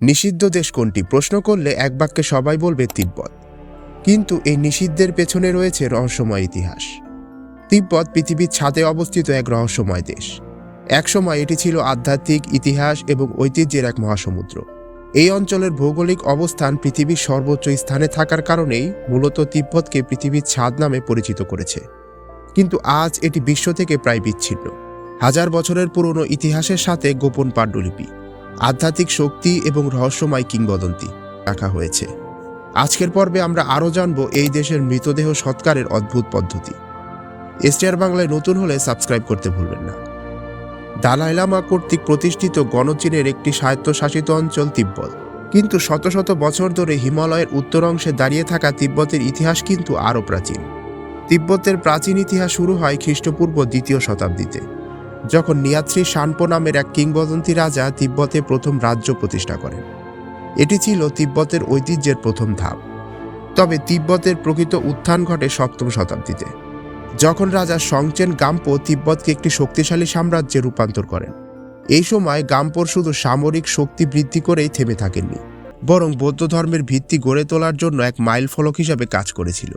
নিষিদ্ধ দেশ কোনটি? প্রশ্ন করলে এক বাক্যে সবাই বলবে তিব্বত। কিন্তু এই নিষিদ্ধের পেছনে রয়েছে রহস্যময় ইতিহাস। তিব্বত পৃথিবীর ছাদে অবস্থিত এক রহস্যময় দেশ। একসময় এটি ছিল আধ্যাত্মিক ইতিহাস এবং ঐতিহ্যের এক মহাসমুদ্র। এই অঞ্চলের ভৌগোলিক অবস্থান পৃথিবীর সর্বোচ্চ স্থানে থাকার কারণেই মূলত তিব্বতকে পৃথিবীর ছাদ নামে পরিচিত করেছে। কিন্তু আজ এটি বিশ্ব থেকে প্রায় বিচ্ছিন্ন। হাজার বছরের পুরনো ইতিহাসের সাথে গোপন পাণ্ডুলিপি। আধ্যাত্মিক শক্তি এবং রহস্যময় কিংবদন্তি রাখা হয়েছে। আজকের পর্বে আমরা আরও জানব এই দেশের মৃতদেহ সৎকারের অদ্ভুত পদ্ধতি। এসটিআর বাংলায় নতুন হলে সাবস্ক্রাইব করতে ভুলবেন না। দালাই লামা কর্তৃক প্রতিষ্ঠিত গণচীনের একটি স্বায়ত্তশাসিত অঞ্চল তিব্বত। কিন্তু শত শত বছর ধরে হিমালয়ের উত্তর অংশে দাঁড়িয়ে থাকা তিব্বতের ইতিহাস কিন্তু আরও প্রাচীন। তিব্বতের প্রাচীন ইতিহাস শুরু হয় খ্রিস্টপূর্ব দ্বিতীয় শতাব্দীতে। যখন নিয়াত্রী শানপো নামের এক কিংবদন্তি রাজা তিব্বতে প্রথম রাজ্য প্রতিষ্ঠা করেন। এটি ছিল তিব্বতের ঐতিহ্যের প্রথম ধাপ। তবে তিব্বতের প্রকৃত উত্থান ঘটে সপ্তম শতাব্দীতে, যখন রাজা সংচেন গাম্পো তিব্বতকে একটি শক্তিশালী সাম্রাজ্যে রূপান্তর করেন। এই সময় গাম্পোর শুধু সামরিক শক্তি বৃদ্ধি করেই থেমে থাকেননি, বরং বৌদ্ধ ধর্মের ভিত্তি গড়ে তোলার জন্য এক মাইল ফলক হিসাবে কাজ করেছিল।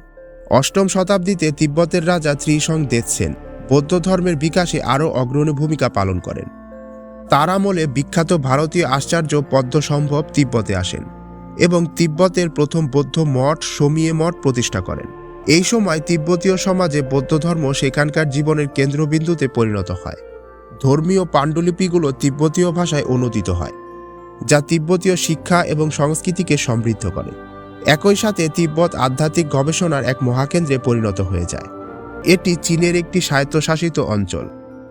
অষ্টম শতাব্দীতে তিব্বতের রাজা ত্রিসং দেতসেন বৌদ্ধ ধর্মের বিকাশে আরও অগ্রণী ভূমিকা পালন করেন। তার আমলে বিখ্যাত ভারতীয় আশ্চর্য পদ্মসম্ভব তিব্বতে আসেন এবং তিব্বতের প্রথম বৌদ্ধ মঠ সমিয়ে মঠ প্রতিষ্ঠা করেন। এই সময় তিব্বতীয় সমাজে বৌদ্ধ ধর্ম সেখানকার জীবনের কেন্দ্রবিন্দুতে পরিণত হয়। ধর্মীয় পাণ্ডুলিপিগুলো তিব্বতীয় ভাষায় অনুদিত হয়, যা তিব্বতীয় শিক্ষা এবং সংস্কৃতিকে সমৃদ্ধ করে। একই সাথে তিব্বত আধ্যাত্মিক গবেষণার এক মহাকেন্দ্রে পরিণত হয়ে যায়। এটি চীনের একটি স্বায়ত্তশাসিত অঞ্চল।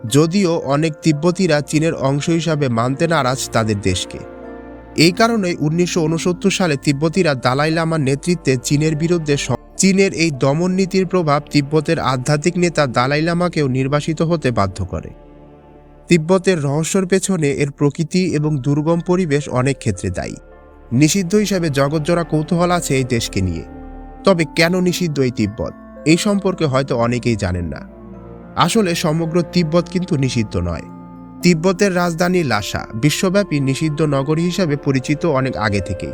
যদিও অনেক তিব্বতীরা চীনের অংশ হিসাবে মানতে নারাজ তাদের দেশকে। এই কারণে উনিশশো উনসত্তর সালে তিব্বতীরা দালাই লামার নেতৃত্বে চীনের বিরুদ্ধে চীনের এই দমন নীতির প্রভাব তিব্বতের আধ্যাত্মিক নেতা দালাই লামাকেও নির্বাসিত হতে বাধ্য করে। তিব্বতের রহস্যর পেছনে এর প্রকৃতি এবং দুর্গম পরিবেশ অনেক ক্ষেত্রে দায়ী। নিষিদ্ধ হিসাবে জগৎজোড়া কৌতূহল আছে এই দেশকে নিয়ে। তবে কেন নিষিদ্ধ এই তিব্বত? এই সম্পর্কে হয়তো অনেকেই জানেন না। আসলে সমগ্র তিব্বত কিন্তু নিষিদ্ধ নয়। তিব্বতের রাজধানী লাসা বিশ্বব্যাপী নিষিদ্ধ নগরী হিসাবে পরিচিত অনেক আগে থেকেই।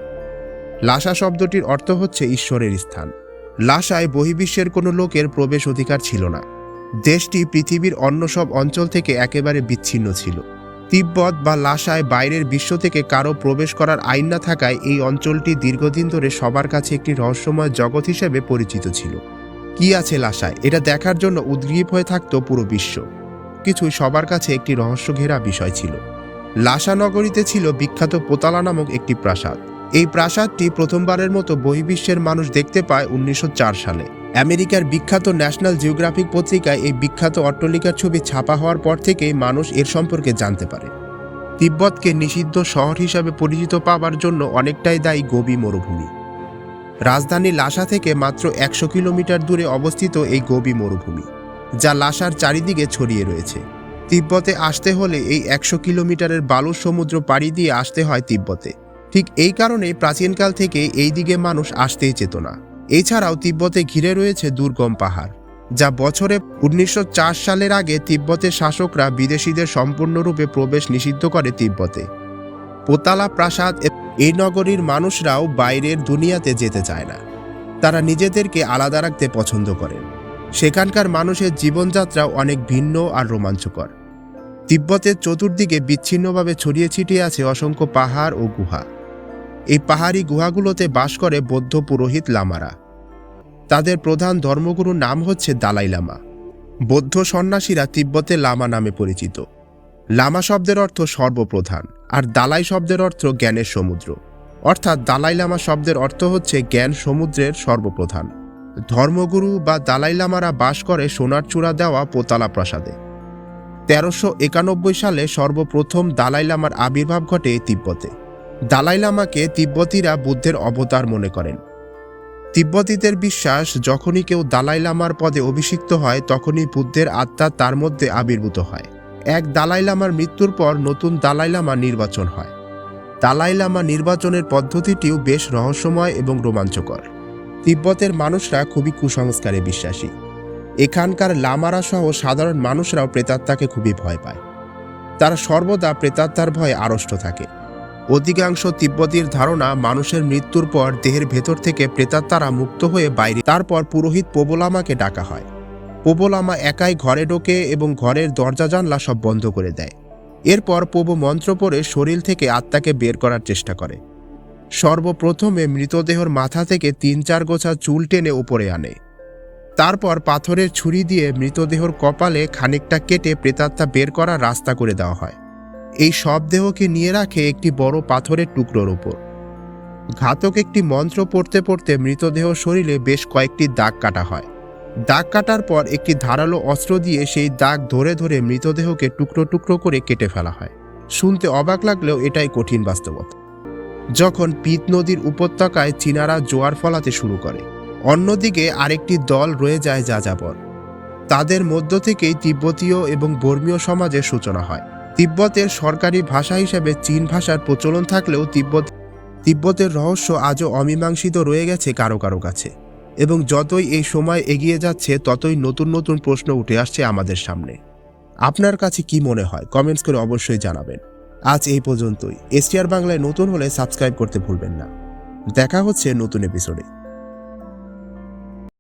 লাসা শব্দটির অর্থ হচ্ছে ঈশ্বরের স্থান। লাসায় বহির্বিশ্বের কোনো লোকের প্রবেশ অধিকার ছিল না। দেশটি পৃথিবীর অন্য সব অঞ্চল থেকে একেবারে বিচ্ছিন্ন ছিল। তিব্বত বা লাসায় বাইরের বিশ্ব থেকে কারও প্রবেশ করার আইন না থাকায় এই অঞ্চলটি দীর্ঘদিন ধরে সবার কাছে একটি রহস্যময় জগৎ হিসেবে পরিচিত ছিল। কি আছে লাশায়? এটা দেখার জন্য উদ্গ্রীব হয়ে থাকত পুরো বিশ্ব। কিছু সবার কাছে একটি রহস্য ঘেরা বিষয় ছিল। লাসা নগরীতে ছিল বিখ্যাত পোতালা নামক একটি প্রাসাদ। এই প্রাসাদটি প্রথমবারের মতো বহির্বিশ্বের মানুষ দেখতে পায় উনিশশো চার সালে। আমেরিকার বিখ্যাত ন্যাশনাল জিওগ্রাফিক পত্রিকায় এই বিখ্যাত অট্টলিকার ছবি ছাপা হওয়ার পর থেকেই মানুষ এর সম্পর্কে জানতে পারে। তিব্বতকে নিষিদ্ধ শহর হিসাবে পরিচিত পাওয়ার জন্য অনেকটাই দায়ী গোবি মরুভূমি। রাজধানী লাসা থেকে মাত্র একশো কিলোমিটার দূরে অবস্থিত এই গোবি মরুভূমি, যা লাসার চারিদিকে ছড়িয়ে রয়েছে। তিব্বতে আসতে হলে এই একশো কিলোমিটারের বালুর সমুদ্র পাড়ি দিয়ে আসতে হয় তিব্বতে। ঠিক এই কারণে প্রাচীনকাল থেকে এই দিকে মানুষ আসতেই চেত না। এছাড়াও তিব্বতে ঘিরে রয়েছে দুর্গম পাহাড়, যা বছরে উনিশশো চার সালের আগে তিব্বতের শাসকরা বিদেশিদের সম্পূর্ণরূপে প্রবেশ নিষিদ্ধ করে তিব্বতে। পোতালা প্রাসাদ এই নগরীর মানুষরাও বাইরের দুনিয়াতে যেতে চায় না। তারা নিজেদেরকে আলাদা রাখতে পছন্দ করেন সেখানকার মানুষের জীবনযাত্রাও অনেক ভিন্ন আর রোমাঞ্চকর। তিব্বতের চতুর্দিকে বিচ্ছিন্নভাবে ছড়িয়ে ছিটিয়ে আছে অসংখ্য পাহাড় ও গুহা। এই পাহাড়ি গুহাগুলোতে বাস করে বৌদ্ধ পুরোহিত লামারা। তাদের প্রধান ধর্মগুরুর নাম হচ্ছে দালাই লামা। বৌদ্ধ সন্ন্যাসীরা তিব্বতে লামা নামে পরিচিত। লামা শব্দের অর্থ সর্বপ্রধান, আর দালাই শব্দের অর্থ জ্ঞানের সমুদ্র। অর্থাৎ দালাই লামা শব্দের অর্থ হচ্ছে জ্ঞান সমুদ্রের সর্বপ্রধান। ধর্মগুরু বা দালাই লামারা বাস করে সোনার চূড়া দেওয়া পোতালা প্রাসাদে। তেরোশো একানব্বই সালে সর্বপ্রথম দালাই লামার আবির্ভাব ঘটে তিব্বতে। দালাই লামাকে তিব্বতীরা বুদ্ধের অবতার মনে করেন। তিব্বতীদের বিশ্বাস, যখনই কেউ দালাই লামার পদে অভিষিক্ত হয়, তখনই বুদ্ধের আত্মা তার মধ্যে আবির্ভূত হয়। এক দালাই লামার মৃত্যুর পর নতুন দালাই লামা নির্বাচন হয়। দালাই লামা নির্বাচনের পদ্ধতিটিও বেশ রহস্যময় এবং রোমাঞ্চকর। তিব্বতের মানুষরা খুবই কুসংস্কারে বিশ্বাসী। এখানকার লামারা সহ সাধারণ মানুষরাও প্রেতাত্মাকে খুবই ভয় পায়। তারা সর্বদা প্রেতাত্মার ভয়ে আড়ষ্ট থাকে। অধিকাংশ তিব্বতীর ধারণা মানুষের মৃত্যুর পর দেহের ভেতর থেকে প্রেতাত্মারা মুক্ত হয়ে বাইরে, তারপর পুরোহিত পোবলামাকে ডাকা হয়। পোবলামা একাই ঘরে ঢোকে এবং ঘরের দরজা জানলা সব বন্ধ করে দেয়। এরপর পোবো মন্ত্র পড়ে শরীর থেকে আত্মাকে বের করার চেষ্টা করে। সর্বপ্রথমে মৃতদেহর মাথা থেকে তিন চার গোছা চুল টেনে উপরে আনে। তারপর পাথরের ছুরি দিয়ে মৃতদেহর কপালে খানিকটা কেটে প্রেতাত্মা বের করার রাস্তা করে দেওয়া হয়। এই সব দেহকে নিয়ে রাখে একটি বড় পাথরের টুকরোর ওপর। ঘাতক একটি মন্ত্র পড়তে পড়তে মৃতদেহ শরীরে বেশ কয়েকটি দাগ কাটা হয়। দাগ কাটার পর একটি ধারালো অস্ত্র দিয়ে সেই দাগ ধরে ধরে মৃতদেহকে টুকরো টুকরো করে কেটে ফেলা হয়। শুনতে অবাক লাগলেও এটাই কঠিন বাস্তবতা। যখন পিত নদীর উপত্যকায় চীনারা জোয়ার ফলাতে শুরু করে, অন্যদিকে আরেকটি দল রয়ে যায় যাযাবর। তাদের মধ্য থেকেই তিব্বতীয় এবং বর্মীয় সমাজের সূচনা হয়। তিব্বতের সরকারি ভাষা হিসেবে চীন ভাষার প্রচলন থাকলেও তিব্বত তিব্বতের রহস্য আজও অমীমাংসিত রয়ে গেছে কারও কারও কাছে। এবং যতই এই সময় এগিয়ে যাচ্ছে, ততই নতুন নতুন প্রশ্ন উঠে আসছে আমাদের সামনে। আপনার কাছে কি মনে হয়? কমেন্টস করে অবশ্যই জানাবেন। আজ এই পর্যন্তই। এসটিআর বাংলায় নতুন হলে সাবস্ক্রাইব করতে ভুলবেন না। দেখা হচ্ছে নতুন এপিসোডে